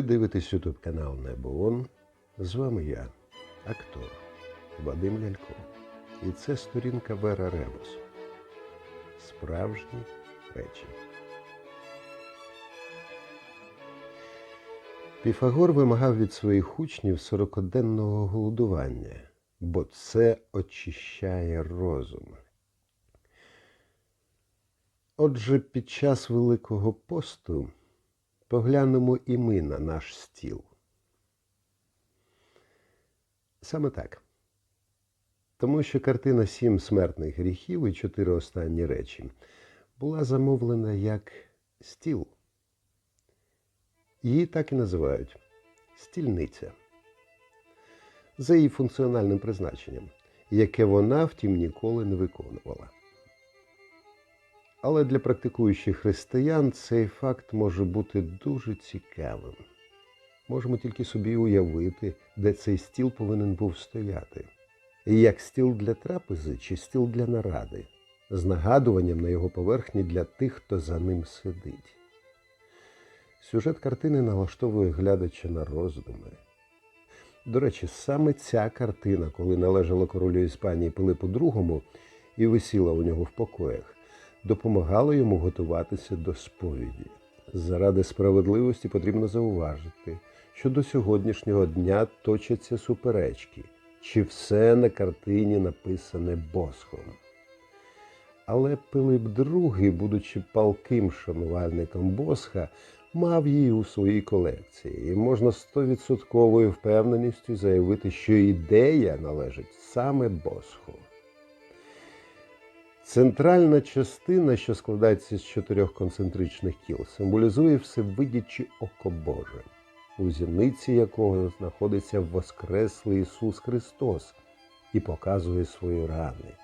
Ви дивитесь ютуб канал Небоон. З вами я, актор Вадим Лялько. І це сторінка Вера Ребус. Справжні речі. Піфагор вимагав від своїх учнів сорокоденного голодування, бо це очищає розум. Отже, під час Великого посту поглянемо і ми на наш стіл. Саме так. Тому що картина Сім смертних гріхів і чотири останні речі була замовлена як стіл. Її так і називають стільниця. За її функціональним призначенням, яке вона, втім, ніколи не виконувала. Але для практикуючих християн цей факт може бути дуже цікавим. Можемо тільки собі уявити, де цей стіл повинен був стояти. Як стіл для трапези чи стіл для наради, з нагадуванням на його поверхні для тих, хто за ним сидить. Сюжет картини налаштовує глядача на роздуми. До речі, саме ця картина, коли належала королю Іспанії Пилипу II і висіла у нього в покоях, допомагала йому готуватися до сповіді. Заради справедливості потрібно зауважити, що до сьогоднішнього дня точаться суперечки, чи все на картині написане босхом. Але Пилип II, будучи палким шанувальником Босха, мав її у своїй колекції, і можна стовідсотковою впевненістю заявити, що ідея належить саме Босху. Центральна частина, що складається з чотирьох концентричних кіл, символізує всевидяче око Боже, у зіниці якого знаходиться Воскреслий Ісус Христос і показує свої рани.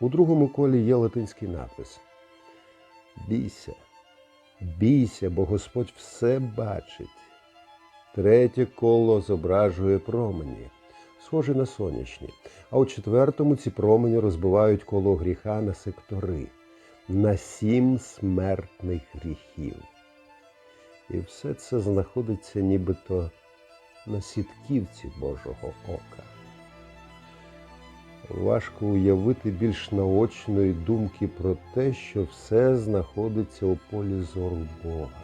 У другому колі є латинський напис Бійся, бійся, бо Господь все бачить. Третє коло зображує промені, схожі на сонячні. А у четвертому ці промені розбивають коло гріха на сектори, на сім смертних гріхів. І все це знаходиться нібито на сітківці Божого ока. Важко уявити більш наочної думки про те, що все знаходиться у полі зору Бога.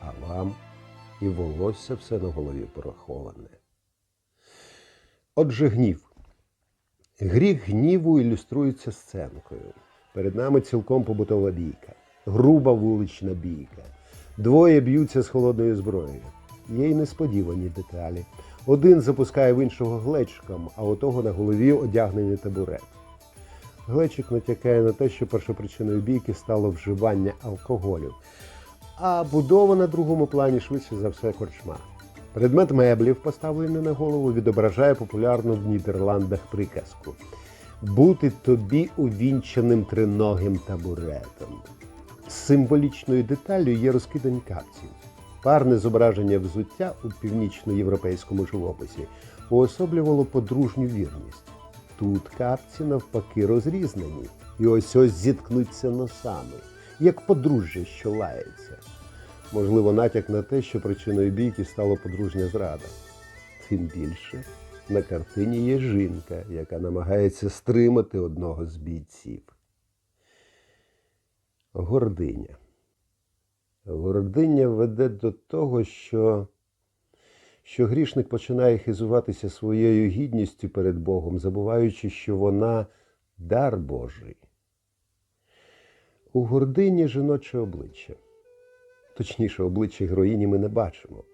А вам і волосся все на голові пораховане. Отже, гнів. Гріх гніву ілюструється сценкою. Перед нами цілком побутова бійка, груба вулична бійка. Двоє б'ються з холодною зброєю. Є й несподівані деталі. Один запускає в іншого глечиком, а у того на голові одягнений табурет. Глечик натякає на те, що першопричиною бійки стало вживання алкоголю, а будова на другому плані швидше за все корчма. Предмет меблів, поставлений на голову, відображає популярну в Нідерландах приказку бути тобі увінчаним триногим табуретом. Символічною деталлю є розкидані капці. Парне зображення взуття у північноєвропейському живописі уособлювало подружню вірність. Тут капці навпаки розрізнені, і ось ось зіткнуться носами, як подружжя, що лається. Можливо, натяк на те, що причиною бійки стала подружня зрада. Тим більше на картині є жінка, яка намагається стримати одного з бійців. Гординя. Гординя веде до того, що, що грішник починає хизуватися своєю гідністю перед Богом, забуваючи, що вона дар Божий. У гордині жіноче обличчя. Точніше, обличчя героїні ми не бачимо.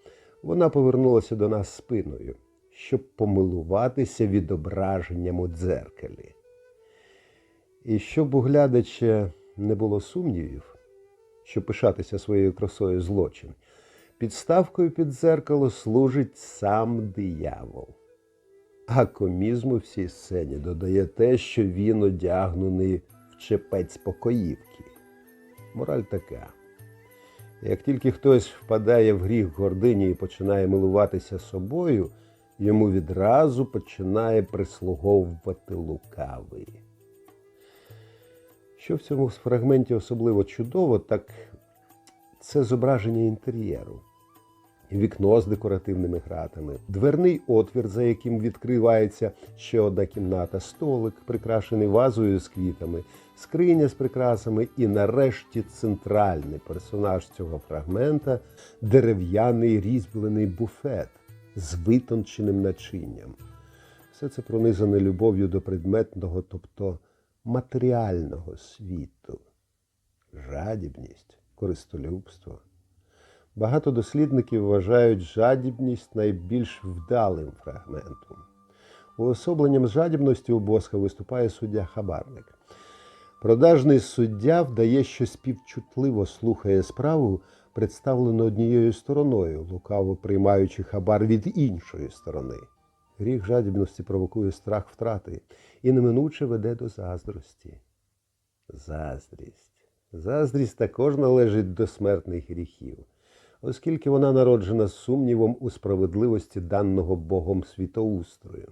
Вона повернулася до нас спиною, щоб помилуватися відображенням у дзеркалі. І щоб у глядача не було сумнівів, що пишатися своєю красою злочин, підставкою під дзеркало служить сам диявол. А комізму в цій сцені додає те, що він одягнений в чепець покоївки. Мораль така. Як тільки хтось впадає в гріх гордині і починає милуватися собою, йому відразу починає прислуговувати лукавий. Що в цьому фрагменті особливо чудово, так це зображення інтер'єру. Вікно з декоративними гратами, дверний отвір, за яким відкривається ще одна кімната, столик, прикрашений вазою з квітами, скриня з прикрасами, і нарешті центральний персонаж цього фрагмента дерев'яний різьблений буфет з витонченим начинням. Все це пронизане любов'ю до предметного, тобто матеріального світу, жадібність, користолюбство. Багато дослідників вважають жадібність найбільш вдалим фрагментом. Уособленням жадібності у Босха виступає суддя Хабарник. Продажний суддя вдає, що співчутливо слухає справу, представлену однією стороною, лукаво приймаючи хабар від іншої сторони. Гріх жадібності провокує страх втрати і неминуче веде до заздрості. Заздрість. Заздрість також належить до смертних гріхів, оскільки вона народжена сумнівом у справедливості даного Богом світоустрою.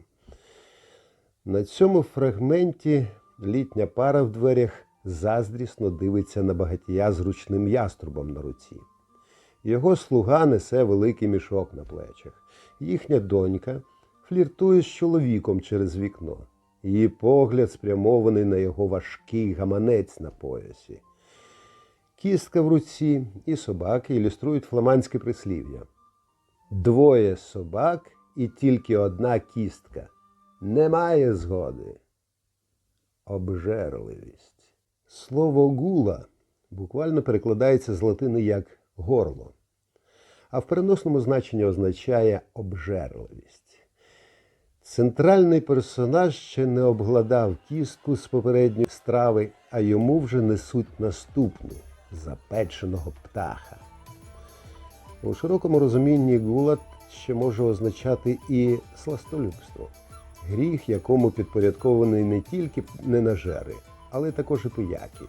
На цьому фрагменті літня пара в дверях заздрісно дивиться на багатія з ручним яструбом на руці. Його слуга несе великий мішок на плечах. Їхня донька фліртує з чоловіком через вікно. Її погляд спрямований на його важкий гаманець на поясі. Кістка в руці і собаки ілюструють фламандське прислів'я. Двоє собак і тільки одна кістка. Немає згоди. Обжерливість. Слово гула буквально перекладається з латини як горло, а в переносному значенні означає обжерливість. Центральний персонаж ще не обгладав кістку з попередньої страви, а йому вже несуть наступну запеченого птаха. У широкому розумінні гулат ще може означати і сластолюбство, гріх, якому підпорядкований не тільки ненажери, але також і пияки,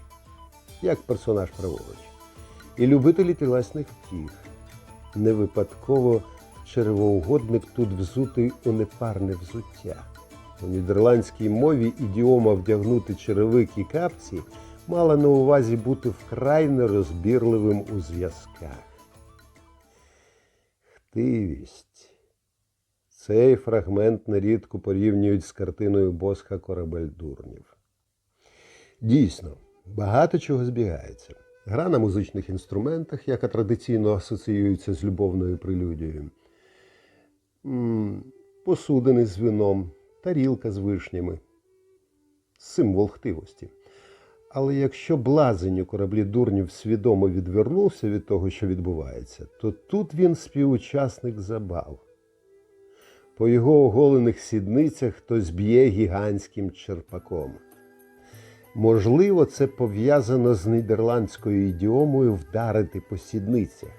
як персонаж праворуч, і любителі тілесних втіх. Не випадково червоугодник тут взутий у непарне взуття. У нідерландській мові ідіома вдягнути черевик і капці мала на увазі бути вкрай нерозбірливим у зв'язках. Хтивість. Цей фрагмент нерідко порівнюють з картиною Босха Корабель дурнів. Дійсно, багато чого збігається. Гра на музичних інструментах, яка традиційно асоціюється з любовною прелюдією, посудини з вином, тарілка з вишнями, символ хтивості. Але якщо блазень у кораблі дурнів свідомо відвернувся від того, що відбувається, то тут він співучасник забав. По його оголених сідницях хтось б'є гігантським черпаком. Можливо, це пов'язано з нідерландською ідіомою вдарити по сідницях,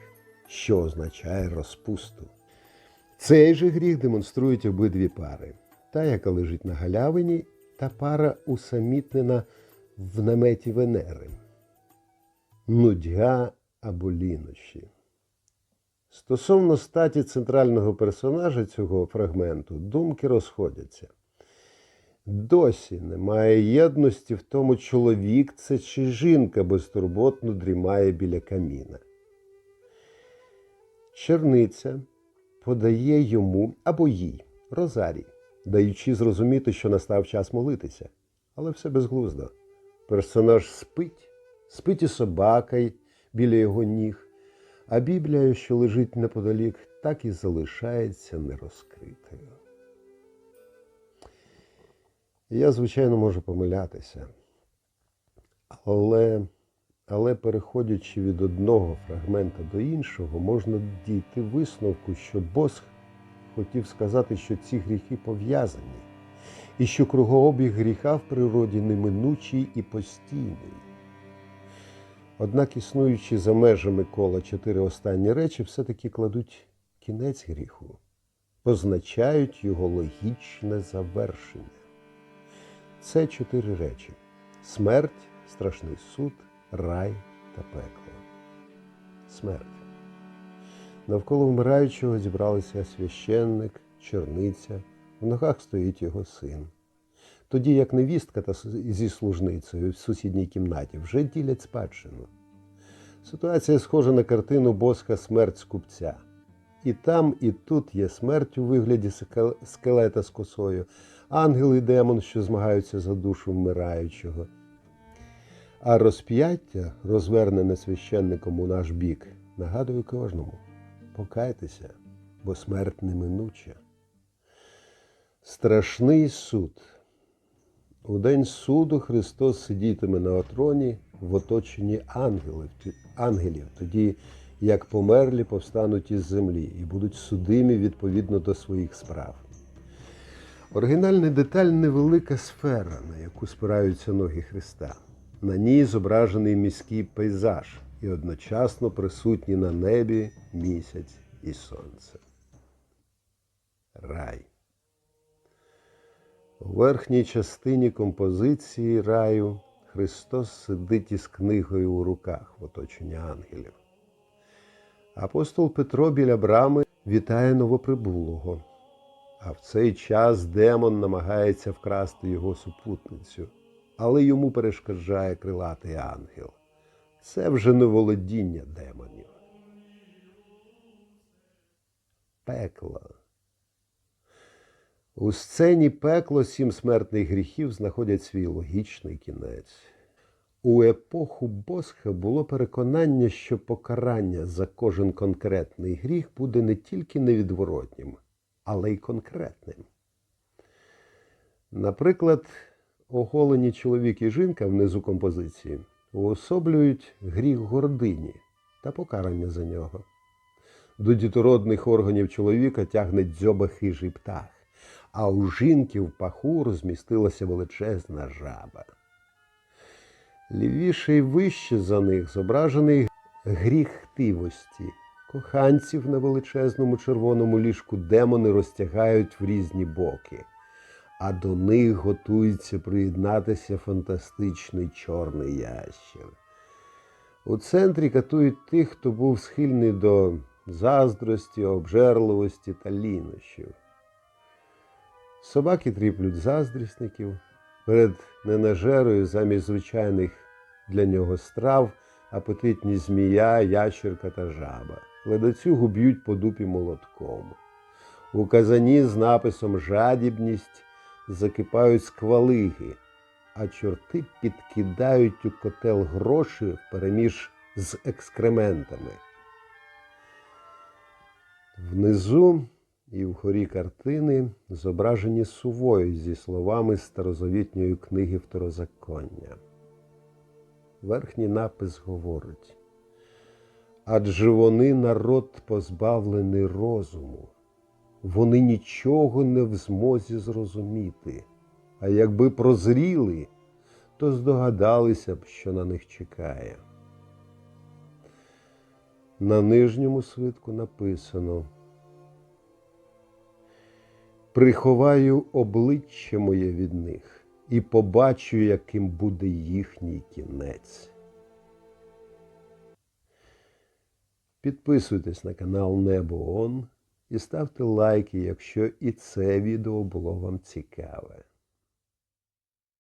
що означає розпусту. Цей же гріх демонструють обидві пари: та, яка лежить на галявині, та пара усамітнена в наметі Венери. Нудьга або лінощі. Стосовно статі центрального персонажа цього фрагменту, думки розходяться. Досі немає єдності в тому, чоловік це чи жінка безтурботно дрімає біля каміна. Черниця подає йому або їй розарій, даючи зрозуміти, що настав час молитися. Але все безглуздо. Персонаж спить, спить і собака біля його ніг, а Біблія, що лежить неподалік, так і залишається нерозкритою. Я, звичайно, можу помилятися, але, але переходячи від одного фрагмента до іншого, можна дійти висновку, що Босх хотів сказати, що ці гріхи пов'язані, і що кругообіг гріха в природі неминучий і постійний. Однак, існуючи за межами кола чотири останні речі, все-таки кладуть кінець гріху, позначають його логічне завершення. Це чотири речі: смерть, страшний суд, рай та пекло. Смерть. Навколо вмираючого зібралися священник, черниця, в ногах стоїть його син. Тоді як невістка та зі служницею в сусідній кімнаті вже ділять спадщину. Ситуація схожа на картину Боска Смерть скупця. І там, і тут є смерть у вигляді скелета з косою, ангел і демон, що змагаються за душу вмираючого. А розп'яття, розвернене священником у наш бік, нагадує кожному: покайтеся, бо смерть неминуча. Страшний суд. У день суду Христос сидітиме на отроні в оточенні ангелів, ангелів, тоді як померлі повстануть із землі і будуть судимі відповідно до своїх справ. Оригінальна деталь невелика сфера, на яку спираються ноги Христа. На ній зображений міський пейзаж і одночасно присутні на небі місяць і сонце. Рай. У верхній частині композиції раю Христос сидить із книгою у руках в оточенні ангелів. Апостол Петро біля брами вітає новоприбулого. А в цей час демон намагається вкрасти його супутницю, але йому перешкоджає крилатий ангел. Це вже не володіння демонів. Пекло. У сцені пекло сім смертних гріхів знаходять свій логічний кінець. У епоху Босха було переконання, що покарання за кожен конкретний гріх буде не тільки невідворотнім, але й конкретним. Наприклад, оголені чоловік і жінка внизу композиції уособлюють гріх гордині та покарання за нього. До дітородних органів чоловіка тягне дзьоба хижий птах, а у жінки в паху розмістилася величезна жаба. Лівіше й вище за них зображений гріх хтивості. Коханців на величезному червоному ліжку демони розтягають в різні боки, а до них готується приєднатися фантастичний чорний ящер. У центрі катують тих, хто був схильний до заздрості, обжерливості та лінощів. Собаки тріплють заздрісників перед ненажерою замість звичайних для нього страв апетитні змія, ящерка та жаба. Ледацюгу б'ють по дупі молотком. У казані з написом Жадібність закипають сквалиги, а чорти підкидають у котел гроші впереміж з екскрементами. Внизу і вгорі картини зображені сувої зі словами старозавітньої книги Второзаконня. Верхній напис говорить: адже вони народ позбавлений розуму, вони нічого не в змозі зрозуміти, а якби прозріли, то здогадалися б, що на них чекає. На нижньому свитку написано Приховаю обличчя моє від них і побачу, яким буде їхній кінець. Підписуйтесь на канал Небо Он і ставте лайки, якщо і це відео було вам цікаве.